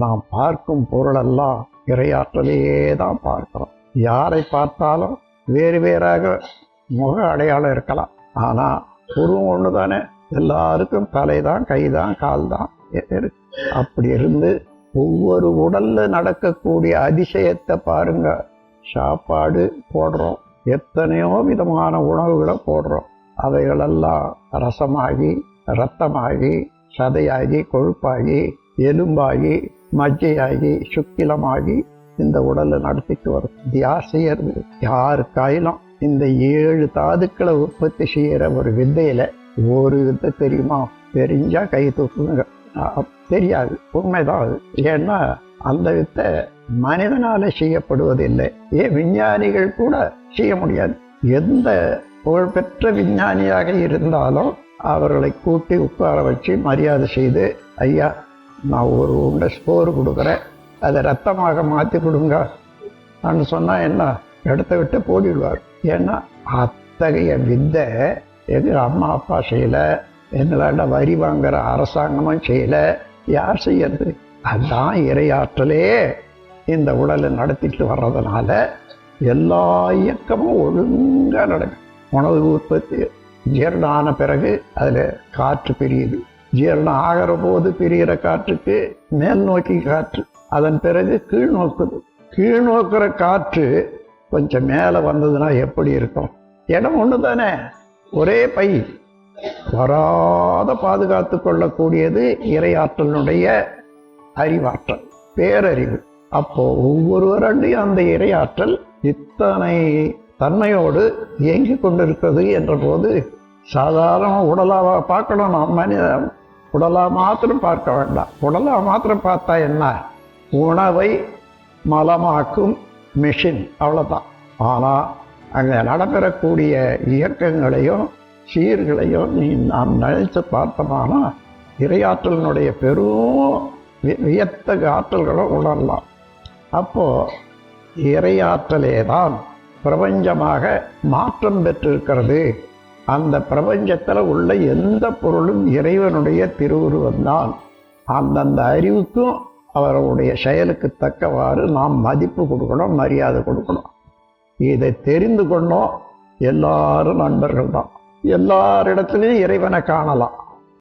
நாம் பார்க்கும் பொருளெல்லாம் இறையாற்றலையே தான் பார்க்கிறோம். யாரை பார்த்தாலும் வேறு வேறாக முக அடையாளம் இருக்கலாம். ஆனால் உருவம் ஒன்று தானே எல்லாருக்கும் தலை தான் கை தான் கால் தான் அப்படி இருந்து ஒவ்வொரு உடல்ல நடக்கக்கூடிய அதிசயத்தை பாருங்க. சாப்பாடு போடுறோம். எத்தனையோ விதமான உணவுகளை போடுறோம். அவைகளெல்லாம் ரசமாகி ரத்தமாகி சதையாகி கொழுப்பாகி எலும்பாகி மஜ்ஜையாகி சுக்கிலமாகி இந்த உடலை நடத்திட்டு வரும். தியாசையர் யார் செய்யறது? யார் இந்த ஏழு தாதுக்களை உற்பத்தி செய்யற ஒரு வித்தையில ஒரு வித்தை தெரியுமா? தெரிஞ்சா கை தூக்குங்க. தெரியாது. உண்மைதான் அது. ஏன்னா அந்த வித்தை மனிதனால செய்யப்படுவதில்லை. ஏன்? விஞ்ஞானிகள் கூட செய்ய முடியாது. எந்த புகழ்பெற்ற விஞ்ஞானியாக இருந்தாலும் அவர்களை கூட்டி உட்கார வச்சு மரியாதை செய்து ஐயா நான் ஒரு உண்டை ஸ்போர் கொடுக்குறேன். அதை ரத்தமாக மாற்றி கொடுங்க. நான் சொன்னால் என்ன? இடத்த விட்டு போடிடுவார் ஏன்னா அத்தகைய வித்தை எங்கள் அம்மா அப்பா செய்யலை. எங்களாண்ட வரி வாங்குற அரசாங்கமும் செய்யலை. யார் செய்யறது? அதான் இறையாற்றலே இந்த உடலை நடத்திட்டு வர்றதுனால எல்லா இயக்கமும் ஒழுங்காக நடக்கும். உணவு உற்பத்தி ஜீரணான பிறகு அதில் காற்று பிரியுது. ஜீரணம் ஆகிற போது பிரிகிற காற்றுக்கு மேல் நோக்கி காற்று. அதன் பிறகு கீழ் நோக்குது. கீழ் நோக்கிற காற்று கொஞ்சம் மேலே வந்ததுன்னா எப்படி இருக்கும்? இடம் ஒன்று தானே ஒரே பை. வராத பாதுகாத்து கொள்ளக்கூடியது இறையாற்றலினுடைய அறிவாற்றல் பேரறிவு. அப்போ ஒவ்வொருவரண்டையும் அந்த இறையாற்றல் இத்தனை தன்மையோடு இயங்கிக் கொண்டிருக்கிறது என்ற போது சாதாரண உடலாக பார்க்கணும். நாம் மனித உடலா மாத்திரம் பார்க்க வேண்டாம். உடலா மாத்திரம் பார்த்தா என்ன? உணவை மலமாக்கும் மிஷின் அவ்வளோதான் ஆனால் அங்கே நடைபெறக்கூடிய இயக்கங்களையும் சீர்களையும் நீ நாம் நினைத்து பார்த்தோமானா இறையாற்றலினுடைய பெரும் வி- வியத்தகு ஆற்றல்களை உணரலாம். அப்போது இறையாற்றலே தான் பிரபஞ்சமாக மாற்றம் பெற்றிருக்கிறது. அந்த பிரபஞ்சத்தில் உள்ள எந்த பொருளும் இறைவனுடைய திருவுருவம்தான் அந்தந்த அறிவுக்கும் அவருடைய செயலுக்கு தக்கவாறு நாம் மதிப்பு கொடுக்கணும் மரியாதை கொடுக்கணும். இதை தெரிந்து கொண்டோம். எல்லாரும் நண்பர்கள் தான் எல்லாரிடத்துலையும் இறைவனை காணலாம்.